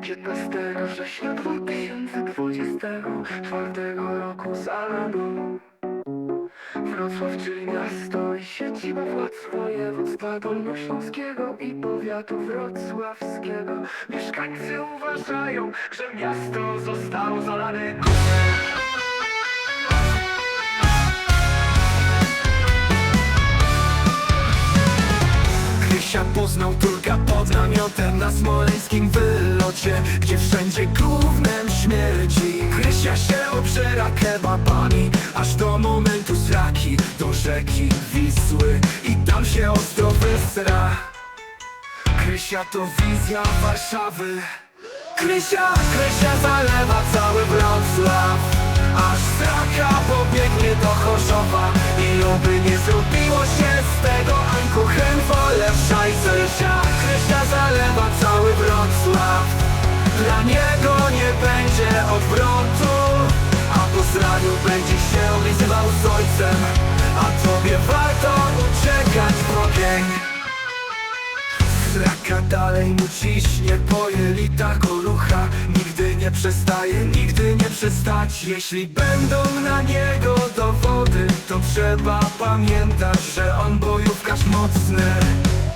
15 września 2024 roku Zalano Wrocław, czyli miasto i siedziba władz województwa dolnośląskiego i powiatu wrocławskiego. Mieszkańcy uważają, że miasto zostało zalane namiotem na smoleńskim wylocie Gdzie wszędzie gównem śmierdzi Krysia się obżera kebabami Aż do momentu zraki do rzeki Wisły I tam się ostro wysra Krysia to wizja Warszawy. Krysia, Krysia zalewa cały Wrocław Aż straka pobiegnie A tobie warto uciekać w ogień. Sraka dalej mu ciśnie po jelitach go rucha. Nigdy nie przestaje, nigdy nie przestać. Jeśli będą na niego dowody To trzeba pamiętać, że on bojówkarz mocny.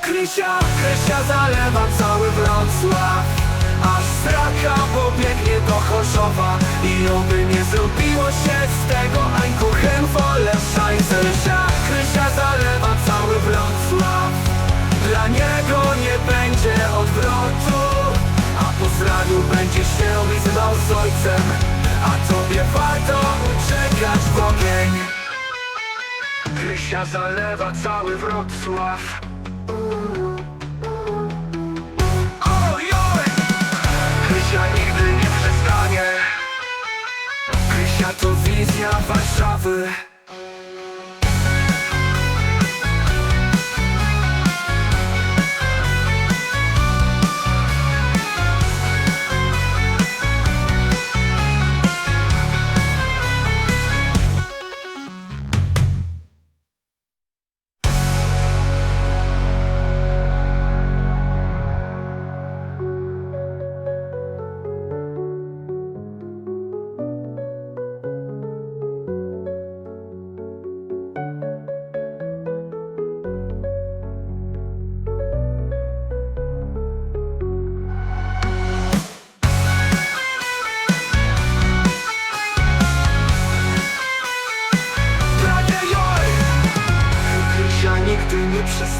Krysia, Krysia zalewa cały Wrocław. Aż straka pobiegnie do Chorzowa I oby nie zrobiło się z tego nie będzie odwrotu A po zraniu będzie się lizywał z ojcem A tobie warto uciekać w ogień. Krysia zalewa cały Wrocław. Ojoj! Nigdy nie przestanie. Krysia to wizja Warszawy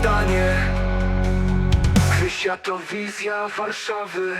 nie przestanie Krysia to wizja Warszawy